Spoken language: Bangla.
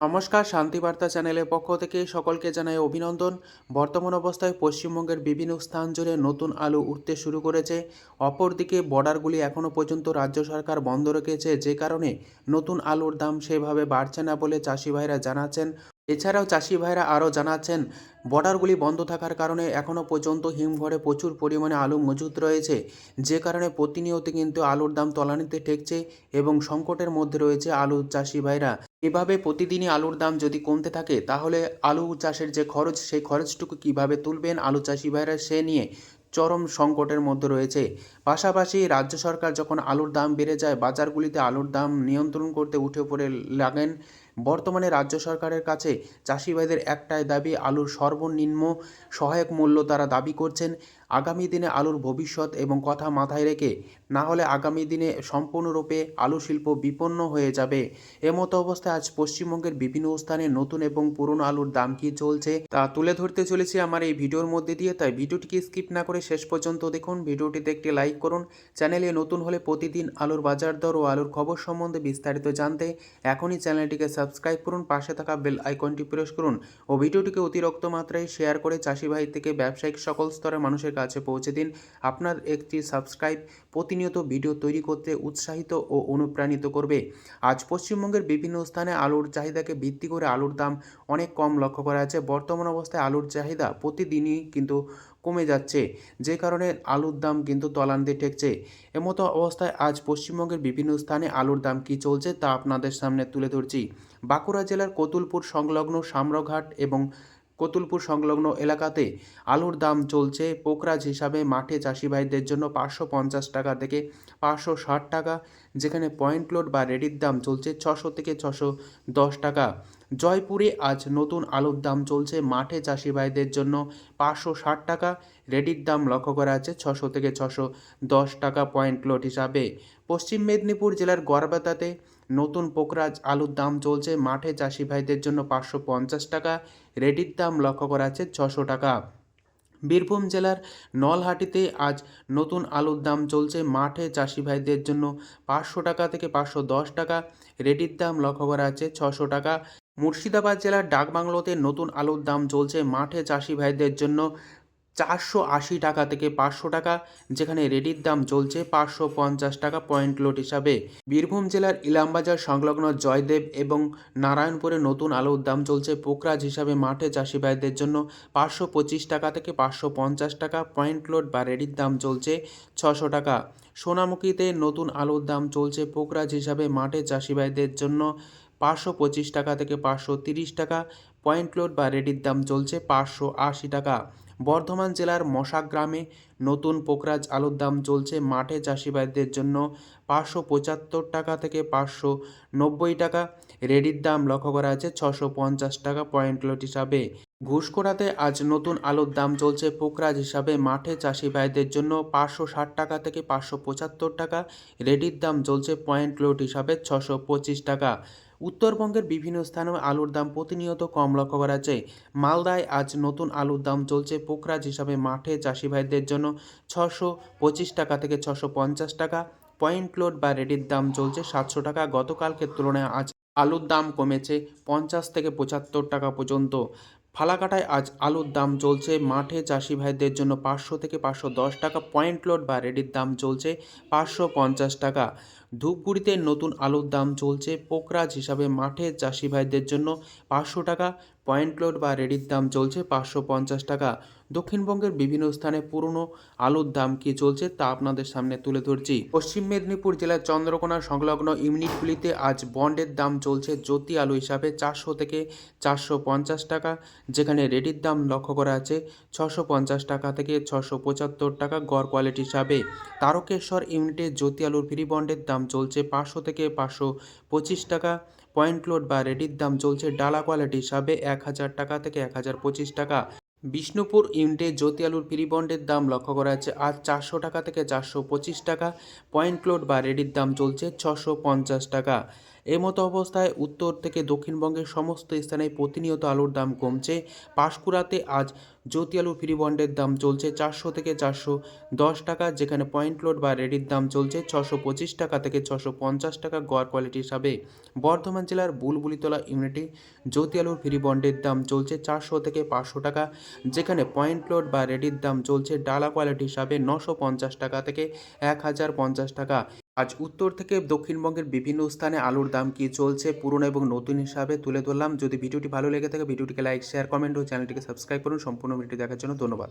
নমস্কার শান্তিবার্তা চ্যানেলের পক্ষ থেকে সকলকে জানাই অভিনন্দন। বর্তমান অবস্থায় পশ্চিমবঙ্গের বিভিন্ন স্থান জুড়ে নতুন আলু উঠতে শুরু করেছে। অপরদিকে বর্ডারগুলি এখনও পর্যন্ত রাজ্য সরকার বন্ধ রেখেছে, যে কারণে নতুন আলুর দাম সেভাবে বাড়ছে না বলে চাষি ভাইরা জানাচ্ছেন। এছাড়াও চাষি ভাইরা আরও জানাচ্ছেন, বর্ডারগুলি বন্ধ থাকার কারণে এখনও পর্যন্ত হিমঘরে প্রচুর পরিমাণে আলু মজুত রয়েছে। যে কারণে প্রতিনিয়ত কিন্তু আলুর দাম তলানিতে ঠেকছে এবং সংকটের মধ্যে রয়েছে আলু চাষি ভাইরা। এভাবে প্রতিদিনই আলুর দাম যদি কমতে থাকে, তাহলে আলু চাষের যে খরচ, সেই খরচটুকু কীভাবে তুলবেন আলু চাষি ভাইরা, সে নিয়ে চরম সংকটের মধ্যে রয়েছে। পাশাপাশি রাজ্য সরকার যখন আলুর দাম বেড়ে যায়, বাজারগুলিতে আলুর দাম নিয়ন্ত্রণ করতে উঠে পড়ে লাগেন বর্তমানে রাজ্য সরকারের কাছে চাষি ভাইদের একটাই দাবি, আলুর সর্বনিম্ন সহায়ক মূল্য তারা দাবি করছেন। আগামী দিনে আলুর ভবিষ্যৎ এবং কথা মাথায় রেখে না হলে আগামী দিনে সম্পূর্ণরূপে আলু শিল্প বিপন্ন হয়ে যাবে। এমতো অবস্থায় আজ পশ্চিমবঙ্গের বিভিন্ন স্থানে নতুন এবং পুরনো আলুর দাম কি চলছে তা তুলে ধরতে চলেছি আমার এই ভিডিওর মধ্যে দিয়ে। তাই ভিডিওটিকে স্কিপ না করে শেষ পর্যন্ত দেখুন। ভিডিওটিতে একটি লাইক করুন। চ্যানেলে নতুন হলে প্রতিদিন আলুর বাজার দর ও আলুর খবর সম্বন্ধে বিস্তারিত জানতে এখনই চ্যানেলটিকে সাবস্ক্রাইব করুন, পাশে থাকা বেল আইকনটি প্রেস করুন ও ভিডিওটিকে অতিরিক্ত মাত্রায় শেয়ার করে চাষিভাই থেকে ব্যবসায়িক সকল স্তরের মানুষের কাছে পৌঁছে দিন। আপনার একটি সাবস্ক্রাইব প্রতিনিয়ত ভিডিও তৈরি করতে উৎসাহিত ও অনুপ্রাণিত করবে। আজ পশ্চিমবঙ্গের বিভিন্ন স্থানে আলুর চাহিদাকে ভিত্তি করে আলুর দাম অনেক কম লক্ষ্য করা যাচ্ছে। বর্তমান অবস্থায় আলুর চাহিদা প্রতিদিনই কিন্তু কমে যাচ্ছে, যে কারণে আলুর দাম কিন্তু তলান্তে ঠেকছে। এমতো অবস্থায় আজ পশ্চিমবঙ্গের বিভিন্ন স্থানে আলুর দাম কী চলছে তা আপনাদের সামনে তুলে ধরছি। বাঁকুড়া জেলার কতুলপুর সংলগ্ন সামরঘাট এবং কতুলপুর সংলগ্ন এলাকাতে আলুর দাম চলছে। পোকরাজ হিসাবে মাঠে চাষি ভাইদের জন্য পাঁচশো পঞ্চাশ টাকা থেকে পাঁচশো ষাট টাকা, যেখানে পয়েন্ট লোড বা রেডির দাম চলছে ছশো থেকে ছশো দশ টাকা। জয়পুরে আজ নতুন আলুর দাম চলছে মাঠে চাষি ভাইদের জন্য পাঁচশো ষাট টাকা। রেডির দাম লক্ষ্য করা আছে ছশো থেকে ছশো দশ টাকা পয়েন্ট লোড হিসাবে। পশ্চিম মেদিনীপুর জেলার গড়বেতাতে নতুন পোকরাজ আলুর দাম চলছে মাঠে চাষি ভাইদের জন্য পাঁচশো পঞ্চাশ টাকা। রেডির দাম লক্ষ্য করা আছে ছশো টাকা। বীরভূম জেলার নলহাটিতে আজ নতুন আলুর দাম চলছে মাঠে চাষি ভাইদের জন্য পাঁচশো টাকা থেকে পাঁচশো দশ টাকা। রেডির দাম লক্ষ্য করা আছে ছশো টাকা। মুর্শিদাবাদ জেলার ডাকবাংলোতে নতুন আলুর দাম চলছে মাঠে চাষি ভাইদের জন্য চারশো আশি টাকা থেকে পাঁচশো টাকা, যেখানে রেডির দাম চলছে পাঁচশো পঞ্চাশ টাকা পয়েন্ট লোড হিসাবে। বীরভূম জেলার ইলামবাজার সংলগ্ন জয়দেব এবং নারায়ণপুরে নতুন আলুর দাম চলছে পোকরাজ হিসাবে মাঠে চাষি ভাইদের জন্য পাঁচশো পঁচিশ টাকা থেকে পাঁচশো পঞ্চাশ টাকা পয়েন্ট লোড বা রেডির দাম চলছে ছশো টাকা। সোনামুখীতে নতুন আলুর দাম চলছে পোকরাজ হিসাবে মাঠে চাষি ভাইদের জন্য পাঁচশো পঁচিশ টাকা থেকে পাঁচশো তিরিশ টাকা। পয়েন্ট লোড বা রেডির দাম চলছে পাঁচশো আশি টাকা। বর্ধমান জেলার মশা গ্রামে নতুন পোকরাজ আলুর দাম চলছে মাঠে চাষিবাদের জন্য পাঁচশো পঁচাত্তর টাকা থেকে পাঁচশো নব্বই টাকা। রেডির দাম লক্ষ্য করা আছে ছশো পঞ্চাশ টাকা পয়েন্ট লোড হিসাবে। ঘুষকোড়াতে আজ নতুন আলুর দাম চলছে পোকরাজ হিসাবে। মাঠে চাষি ভাইদের জন্য পাঁচশো ষাট টাকা থেকে পাঁচশো পঁচাত্তর টাকা, রেডির দাম চলছে পয়েন্ট লোড হিসাবে ছশো পঁচিশ টাকা। উত্তরবঙ্গের বিভিন্ন স্থানে আলুর দাম প্রতিনিয়ত কম লক্ষ্য করা যায়। মালদায় আজ নতুন আলুর দাম চলছে পোকরাজ হিসাবে। মাঠে চাষি ভাইদের জন্য ছশো পঁচিশ টাকা থেকে ছশো পঞ্চাশ টাকা, পয়েন্ট লোড বা রেডির দাম চলছে সাতশো টাকা। গতকালকের তুলনায় আজ আলুর দাম কমেছে পঞ্চাশ থেকে পঁচাত্তর টাকা পর্যন্ত। ফালাকাটায় আজ আলুর দাম চলছে। মাঠে চাষি ভাইদের জন্য পাঁচশো থেকে পাঁচশো দশ টাকা পয়েন্ট লোড বা রেডির দাম চলছে পাঁচশো পঞ্চাশ টাকা। ধূপগুড়িতে নতুন আলুর দাম চলছে। পোকরাজ হিসাবে মাঠে চাষি ভাইদের জন্য পাঁচশো টাকা, পয়েন্ট লোড বা রেডির দাম চলছে পাঁচশো পঞ্চাশ টাকা। দক্ষিণবঙ্গের বিভিন্ন স্থানে পুরনো আলুর দাম কী চলছে তা আপনাদের সামনে তুলে ধরছি। পশ্চিম মেদিনীপুর জেলার চন্দ্রকোনা সংলগ্ন ইউনিটগুলিতে আজ বন্ডের দাম চলছে জ্যোতি আলু হিসাবে চারশো থেকে চারশো পঞ্চাশ টাকা, যেখানে রেডির দাম লক্ষ্য করা আছে ছশো পঞ্চাশ টাকা থেকে ছশো পঁচাত্তর টাকা গড় কোয়ালিটি হিসাবে। তারকেশ্বর ইউনিটে জ্যোতি আলুর ফ্রি বন্ডের দাম চলছে পাঁচশো থেকে পাঁচশো পঁচিশ টাকা। পয়েন্ট লোড বা রেডির দাম চলছে ডালা কোয়ালিটি হিসাবে এক হাজার টাকা থেকে এক হাজার পঁচিশ টাকা। বিষ্ণুপুর ইউনিটে জ্যোতি আলুর ফ্রি বন্ডের দাম লক্ষ্য করা যাচ্ছে আজ চারশো টাকা থেকে চারশো পঁচিশ টাকা। পয়েন্ট লোড বা রেডির দাম চলছে ছশো পঞ্চাশ টাকা। এমতো অবস্থায় উত্তর থেকে দক্ষিণবঙ্গের সমস্ত স্থানে প্রতিনিয়ত আলুর দাম কমছে। পাঁশকুড়াতে আজ জ্যোতি আলু ফ্রি বন্ডের দাম চলছে চারশো থেকে চারশো দশ টাকা, যেখানে পয়েন্ট লোড বা রেডির দাম চলছে ছশো পঁচিশ টাকা থেকে ছশো পঞ্চাশ টাকা গড় কোয়ালিটি হিসাবে। বর্ধমান জেলার বুলবুলিতলা ইউনিটে জ্যোতি আলুর ফ্রি বন্ডের দাম চলছে চারশো থেকে পাঁচশো টাকা, যেখানে পয়েন্ট লোড বা রেডির দাম চলছে ডালা কোয়ালিটি হিসাবে নশো পঞ্চাশ টাকা থেকে এক হাজার পঞ্চাশ টাকা। আজ উত্তর থেকে দক্ষিণবঙ্গের বিভিন্ন স্থানে আলুর দাম কি চলছে? পুরনো এবং নতুন হিসাবে তুলে ধরলাম। যদি ভিডিওটি ভালো লেগে থাকে, ভিডিওটিকে লাইক শেয়ার কমেন্ট ও চ্যানেলটিকে সাবস্ক্রাইব করুন। সম্পূর্ণ ভিডিওটি দেখার জন্য ধন্যবাদ।